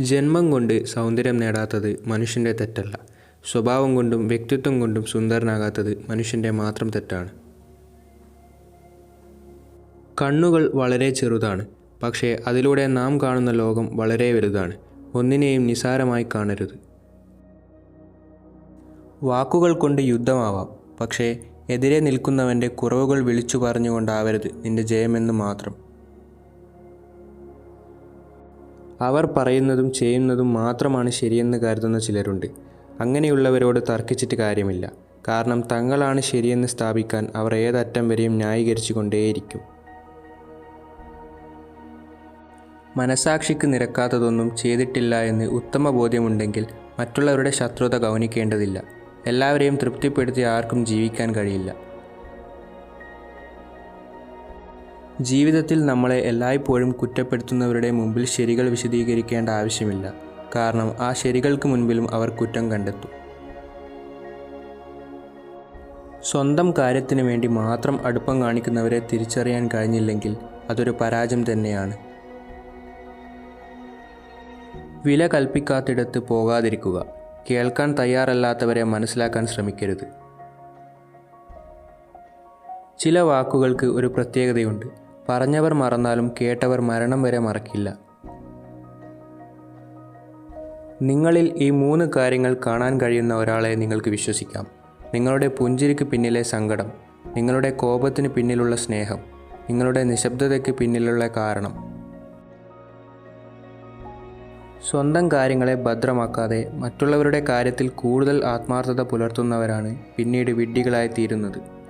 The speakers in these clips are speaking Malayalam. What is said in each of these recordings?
ജന്മം കൊണ്ട് സൗന്ദര്യം നേടാത്തത് മനുഷ്യന്റെ തെറ്റല്ല. സ്വഭാവം കൊണ്ടും വ്യക്തിത്വം കൊണ്ടും സുന്ദരനാകാത്തത് മനുഷ്യന്റെ മാത്രം തെറ്റാണ്. കണ്ണുകൾ വളരെ ചെറുതാണ്. പക്ഷേ അതിലൂടെ നാം കാണുന്ന ലോകം വളരെ വലുതാണ്. ഒന്നിനെയും നിസാരമായി കാണരുത്. വാക്കുകൾ കൊണ്ട് യുദ്ധമാവാം. പക്ഷേ എതിരെ നിൽക്കുന്നവന്റെ കുറവുകൾ വിളിച്ചു പറഞ്ഞുകൊണ്ടാവരുത് നിന്റെ ജയമെന്ന് മാത്രം. അവർ പറയുന്നതും ചെയ്യുന്നതും മാത്രമാണ് ശരിയെന്ന് കരുതുന്ന ചിലരുണ്ട്. അങ്ങനെയുള്ളവരോട് തർക്കിച്ചിട്ട് കാര്യമില്ല. കാരണം തങ്ങളാണ് ശരിയെന്ന് സ്ഥാപിക്കാൻ അവർ ഏതറ്റം വരെയും ന്യായീകരിച്ചു കൊണ്ടേയിരിക്കും മനസാക്ഷിക്ക് നിരക്കാത്തതൊന്നും ചെയ്തിട്ടില്ല എന്ന് ഉത്തമ ബോധ്യമുണ്ടെങ്കിൽ മറ്റുള്ളവരുടെ ശത്രുത ഗൗനിക്കേണ്ടതില്ല. എല്ലാവരെയും തൃപ്തിപ്പെടുത്തി ആർക്കും ജീവിക്കാൻ കഴിയില്ല. ജീവിതത്തിൽ നമ്മളെ എല്ലായ്പ്പോഴും കുറ്റപ്പെടുത്തുന്നവരുടെ മുമ്പിൽ ശരികൾ വിശദീകരിക്കേണ്ട ആവശ്യമില്ല. കാരണം ആ ശരികൾക്ക് മുൻപിലും അവർ കുറ്റം കണ്ടെത്തും. സ്വന്തം കാര്യത്തിന് വേണ്ടി മാത്രം അടുപ്പം കാണിക്കുന്നവരെ തിരിച്ചറിയാൻ കഴിഞ്ഞില്ലെങ്കിൽ അതൊരു പരാജയം തന്നെയാണ്. വില കൽപ്പിക്കാത്തിടത്ത് പോകാതിരിക്കുക. കേൾക്കാൻ തയ്യാറല്ലാത്തവരെ മനസ്സിലാക്കാൻ ശ്രമിക്കരുത്. ചില വാക്കുകൾക്ക് ഒരു പ്രത്യേകതയുണ്ട്. പറഞ്ഞവർ മറന്നാലും കേട്ടവർ മരണം വരെ മറക്കില്ല. നിങ്ങളിൽ ഈ മൂന്ന് കാര്യങ്ങൾ കാണാൻ കഴിയുന്ന ഒരാളെ നിങ്ങൾക്ക് വിശ്വസിക്കാം. നിങ്ങളുടെ പുഞ്ചിരിക്ക് പിന്നിലെ സങ്കടം നിങ്ങളുടെ കോപത്തിന് പിന്നിലുള്ള സ്നേഹം നിങ്ങളുടെ നിശബ്ദതയ്ക്ക് പിന്നിലുള്ള കാരണം. സ്വന്തം കാര്യങ്ങളെ ഭദ്രമാക്കാതെ മറ്റുള്ളവരുടെ കാര്യത്തിൽ കൂടുതൽ ആത്മാർത്ഥത പുലർത്തുന്നവരാണ് പിന്നീട് വിഡ്ഢികളായി തീരുന്നത്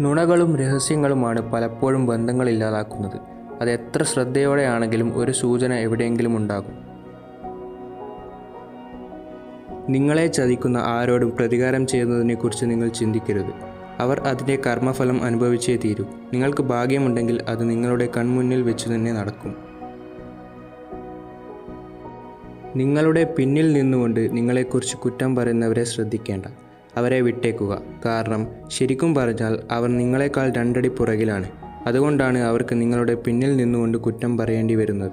നുണകളും രഹസ്യങ്ങളുമാണ് പലപ്പോഴും ബന്ധങ്ങൾ ഇല്ലാതാക്കുന്നത് അത് എത്ര ശ്രദ്ധയോടെയാണെങ്കിലും ഒരു സൂചന എവിടെയെങ്കിലും ഉണ്ടാകും. നിങ്ങളെ ചതിക്കുന്ന ആരോടും പ്രതികാരം ചെയ്യുന്നതിനെക്കുറിച്ച് നിങ്ങൾ ചിന്തിക്കരുത്. അവർ അതിന്റെ കർമ്മഫലം അനുഭവിച്ചേ തീരൂ. നിങ്ങൾക്ക് ഭാഗ്യമുണ്ടെങ്കിൽ അത് നിങ്ങളുടെ കൺമുന്നിൽ വെച്ച് തന്നെ നടക്കും. നിങ്ങളുടെ പിന്നിൽ നിന്നുകൊണ്ട് നിങ്ങളെക്കുറിച്ച് കുറ്റം പറയുന്നവരെ ശ്രദ്ധിക്കേണ്ട. അവരെ വിട്ടേക്കുക. കാരണം ശരിക്കും പറഞ്ഞാൽ അവർ നിങ്ങളെക്കാൾ രണ്ടടി പുറകിലാണ്. അതുകൊണ്ടാണ് അവർക്ക് നിങ്ങളുടെ പിന്നിൽ നിന്നുകൊണ്ട് കുറ്റം പറയേണ്ടി വരുന്നത്.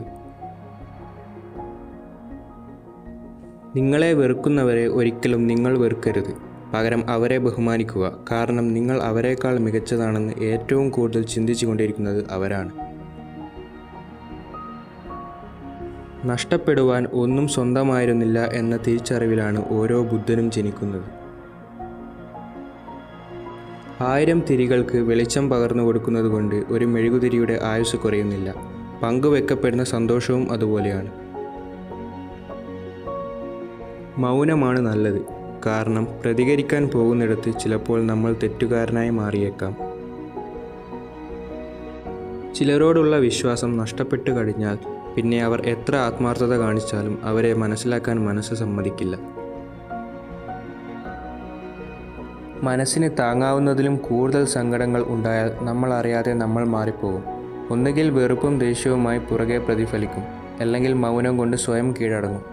നിങ്ങളെ വെറുക്കുന്നവരെ ഒരിക്കലും നിങ്ങൾ വെറുക്കരുത്. പകരം അവരെ ബഹുമാനിക്കുക. കാരണം നിങ്ങൾ അവരെക്കാൾ മികച്ചതാണെന്ന് ഏറ്റവും കൂടുതൽ ചിന്തിച്ചു കൊണ്ടിരിക്കുന്നത് അവരാണ്. നഷ്ടപ്പെടുവാൻ ഒന്നും സ്വന്തമായിരുന്നില്ല എന്ന തിരിച്ചറിവിലാണ് ഓരോ ബുദ്ധനും ജനിക്കുന്നത്. ആയിരം തിരികൾക്ക് വെളിച്ചം പകർന്നു കൊടുക്കുന്നതുകൊണ്ട് ഒരു മെഴുകുതിരിയുടെ ആയുസ് കുറയുന്നില്ല. പങ്കുവെക്കപ്പെടുന്ന സന്തോഷവും അതുപോലെയാണ്. മൗനമാണ് നല്ലത്. കാരണം പ്രതികരിക്കാൻ പോകുന്നിടത്ത് ചിലപ്പോൾ നമ്മൾ തെറ്റുകാരനായി മാറിയേക്കാം. ചിലരോടുള്ള വിശ്വാസം നഷ്ടപ്പെട്ടു കഴിഞ്ഞാൽ പിന്നെ അവർ എത്ര ആത്മാർത്ഥത കാണിച്ചാലും അവരെ മനസ്സിലാക്കാൻ മനസ്സ് സമ്മതിക്കില്ല. മനസ്സിന് താങ്ങാവുന്നതിലും കൂടുതൽ സങ്കടങ്ങൾ ഉണ്ടായാൽ നമ്മൾ അറിയാതെ നമ്മൾ മാറിപ്പോകും. ഒന്നുകിൽ വെറുപ്പും ദേഷ്യവുമായി പുറകെ പ്രതിഫലിക്കും. അല്ലെങ്കിൽ മൗനം കൊണ്ട് സ്വയം കീഴടങ്ങും.